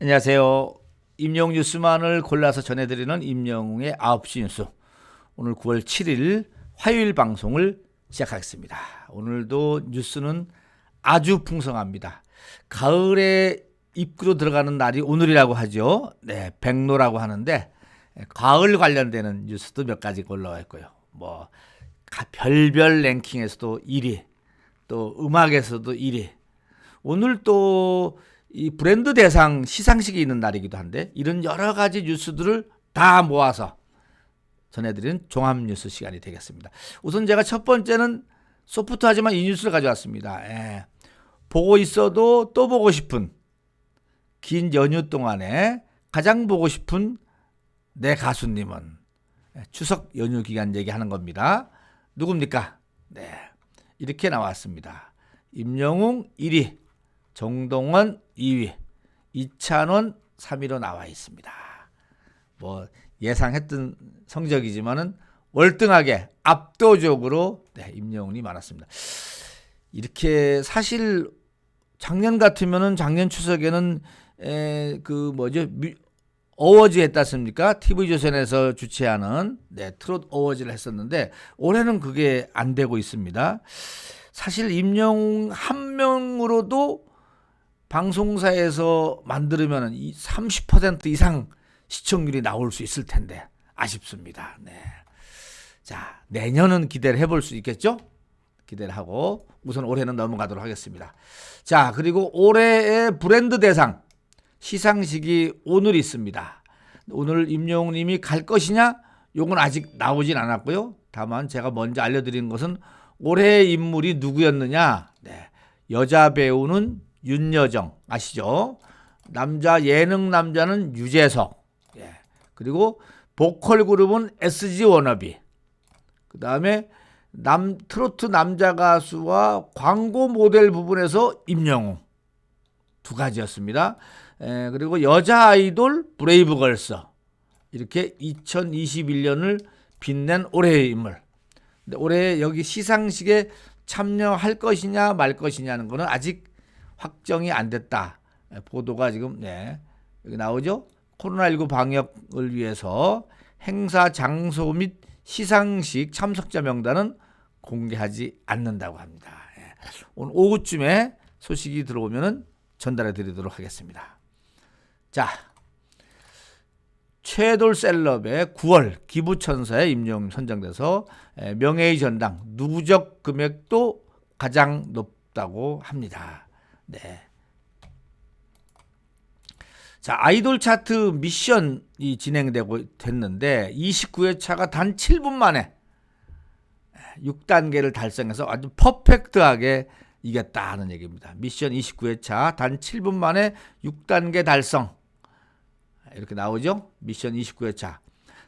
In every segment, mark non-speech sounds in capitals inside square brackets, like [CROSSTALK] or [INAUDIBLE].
안녕하세요. 임영 뉴스만을 골라서 전해드리는 임영웅의 9시 뉴스. 오늘 9월 7일 화요일 방송을 시작하겠습니다. 오늘도 뉴스는 아주 풍성합니다. 가을에 입구로 들어가는 날이 오늘이라고 하죠. 네, 백로라고 하는데 가을 관련되는 뉴스도 몇 가지 올라와 있고요. 뭐 가- 별별 랭킹에서도 1위, 또 음악에서도 1위. 오늘 또 이 브랜드 대상 시상식이 있는 날이기도 한데 이런 여러 가지 뉴스들을 다 모아서 전해드리는 종합 뉴스 시간이 되겠습니다. 우선 제가 첫 번째는 소프트하지만 이 뉴스를 가져왔습니다. 예. 보고 있어도 또 보고 싶은 긴 연휴 동안에 가장 보고 싶은 내 가수님은 예, 추석 연휴 기간 얘기하는 겁니다. 누굽니까? 네. 이렇게 나왔습니다. 임영웅 1위, 정동원 2위, 이찬원 3위로 나와 있습니다. 뭐 예상했던 성적이지만은 월등하게 압도적으로 네, 임영웅이 많았습니다. 이렇게 사실 작년 같으면은 작년 추석에는 에, 그 뭐죠 뮤- 어워즈 했다습니까? TV 조선에서 주최하는 네, 트롯 어워즈를 했었는데 올해는 그게 안 되고 있습니다. 사실 임영웅 한 명으로도 방송사에서 만들면 이30% 이상 시청률이 나올 수 있을 텐데 아쉽습니다. 네. 자, 내년은 기대를 해볼 수 있겠죠? 기대를 하고 우선 올해는 넘어가도록 하겠습니다. 자, 그리고 올해의 브랜드 대상 시상식이 오늘 있습니다. 오늘 임영웅 님이 갈 것이냐? 요건 아직 나오진 않았고요. 다만 제가 먼저 알려드리는 것은 올해의 인물이 누구였느냐? 네. 여자 배우는 윤여정 아시죠? 남자 예능 남자는 유재석. 예. 그리고 보컬 그룹은 SG 워너비. 그다음에 남 트로트 남자 가수와 광고 모델 부분에서 임영웅 두 가지였습니다. 에, 그리고 여자 아이돌 브레이브걸스 이렇게 2021년을 빛낸 올해의 인물. 근데 올해 여기 시상식에 참여할 것이냐 말 것이냐는 거는 아직 확정이 안 됐다. 에, 보도가 지금 네 여기 나오죠. 코로나19 방역을 위해서 행사 장소 및 시상식 참석자 명단은 공개하지 않는다고 합니다. 예. 오늘 오후쯤에 소식이 들어오면 전달해 드리도록 하겠습니다. 자, 최돌 셀럽의 9월 기부천사에 임용 선정돼서 에, 명예의 전당 누적 금액도 가장 높다고 합니다. 네. 자, 아이돌 차트 미션이 진행되고 됐는데 29회 차가 단 7분 만에 6단계를 달성해서 아주 퍼펙트하게 이겼다는 얘기입니다. 미션 29회 차 단 7분 만에 6단계 달성. 이렇게 나오죠? 미션 29회 차.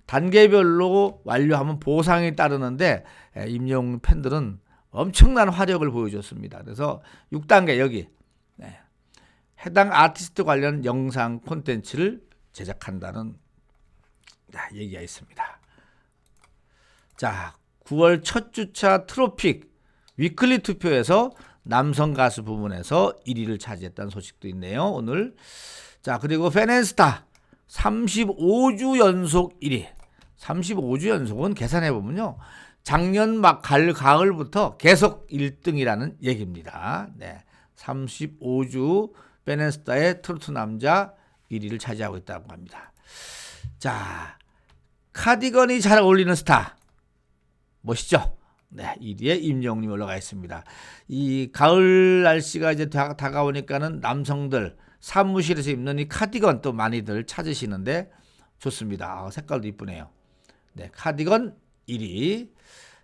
단계별로 완료하면 보상이 따르는데 에, 임영 팬들은 엄청난 화력을 보여줬습니다. 그래서 6단계 여기 네. 해당 아티스트 관련 영상 콘텐츠를 제작한다는 자, 얘기가 있습니다. 자, 9월 첫 주차 트로픽 위클리 투표에서 남성 가수 부분에서 1위를 차지했다는 소식도 있네요. 오늘. 자, 그리고 페넨스타 35주 연속 1위. 35주 연속은 계산해 보면요. 작년 막 갈 가을부터 계속 1등이라는 얘기입니다. 네. 35주 페넨스타의 트로트 남자 1위를 차지하고 있다고 합니다. 자, 카디건이 잘 어울리는 스타. 멋있죠? 네, 1위에 임영웅이 올라가 있습니다. 이 가을 날씨가 이제 다, 다가오니까는 남성들 사무실에서 입는 이 카디건 또 많이들 찾으시는데 좋습니다. 아, 색깔도 이쁘네요. 네, 카디건 1위.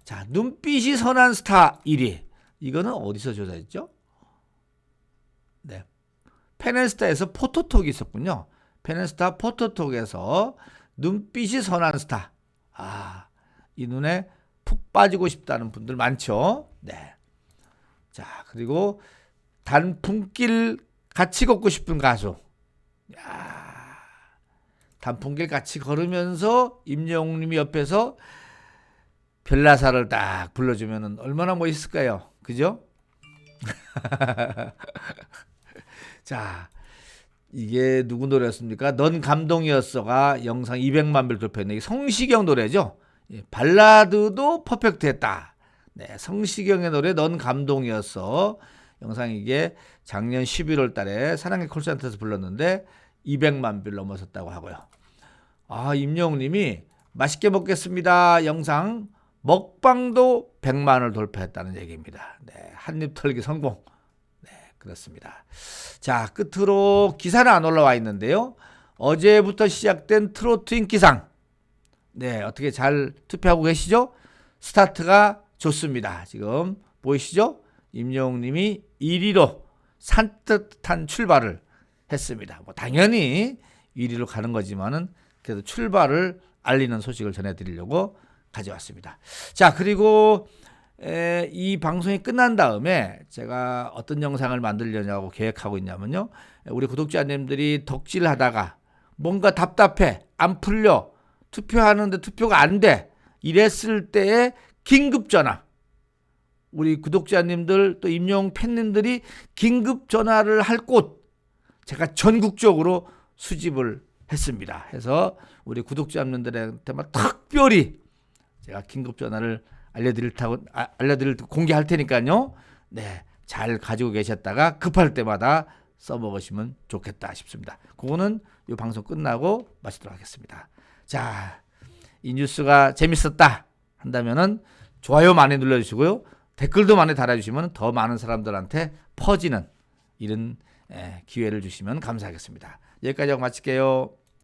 자, 눈빛이 선한 스타 1위. 이거는 어디서 조사했죠? 네. 페넨스타에서 포토톡이 있었군요. 페넨스타 포토톡에서 눈빛이 선한 스타. 아, 이 눈에 푹 빠지고 싶다는 분들 많죠. 네. 자, 그리고 단풍길 같이 걷고 싶은 가수. 야. 단풍길 같이 걸으면서 임영웅 님이 옆에서 별나사를 딱 불러주면 얼마나 멋있을까요? 그죠? [LAUGHS] 자, 이게 누구 노래였습니까? 넌 감동이었어가 영상 200만 뷰를 돌파했네. 이게 성시경 노래죠. 예, 발라드도 퍼펙트했다. 네, 성시경의 노래 넌 감동이었어. 영상 이게 작년 11월 달에 사랑의 콜센터에서 불렀는데 200만 뷰를 넘어섰다고 하고요. 아, 임영웅 님이 맛있게 먹겠습니다. 영상 먹방도 100만을 돌파했다는 얘기입니다. 네, 한입 털기 성공. 네, 그렇습니다. 자, 끝으로 기사는 안 올라와 있는데요. 어제부터 시작된 트로트 인기상. 네, 어떻게 잘 투표하고 계시죠? 스타트가 좋습니다. 지금 보이시죠? 임영웅 님이 1위로 산뜻한 출발을 했습니다. 뭐 당연히 1위로 가는 거지만은 그래도 출발을 알리는 소식을 전해드리려고 가져왔습니다. 자, 그리고 에, 이 방송이 끝난 다음에 제가 어떤 영상을 만들려냐고 계획하고 있냐면요. 우리 구독자님들이 덕질하다가 뭔가 답답해, 안 풀려, 투표하는데 투표가 안 돼. 이랬을 때의 긴급 전화. 우리 구독자님들 또 임용 팬님들이 긴급 전화를 할 곳 제가 전국적으로 수집을 했습니다. 해서 우리 구독자님들한테만 특별히 제가 긴급 전화를 알려드릴 타고 아, 알려드릴 공개할 테니까요. 네, 잘 가지고 계셨다가 급할 때마다 써먹으시면 좋겠다 싶습니다. 그거는 이 방송 끝나고 마치도록 하겠습니다. 자, 이 뉴스가 재밌었다 한다면은 좋아요 많이 눌러주시고요. 댓글도 많이 달아주시면 더 많은 사람들한테 퍼지는 이런 에, 기회를 주시면 감사하겠습니다. 여기까지 하고 마칠게요.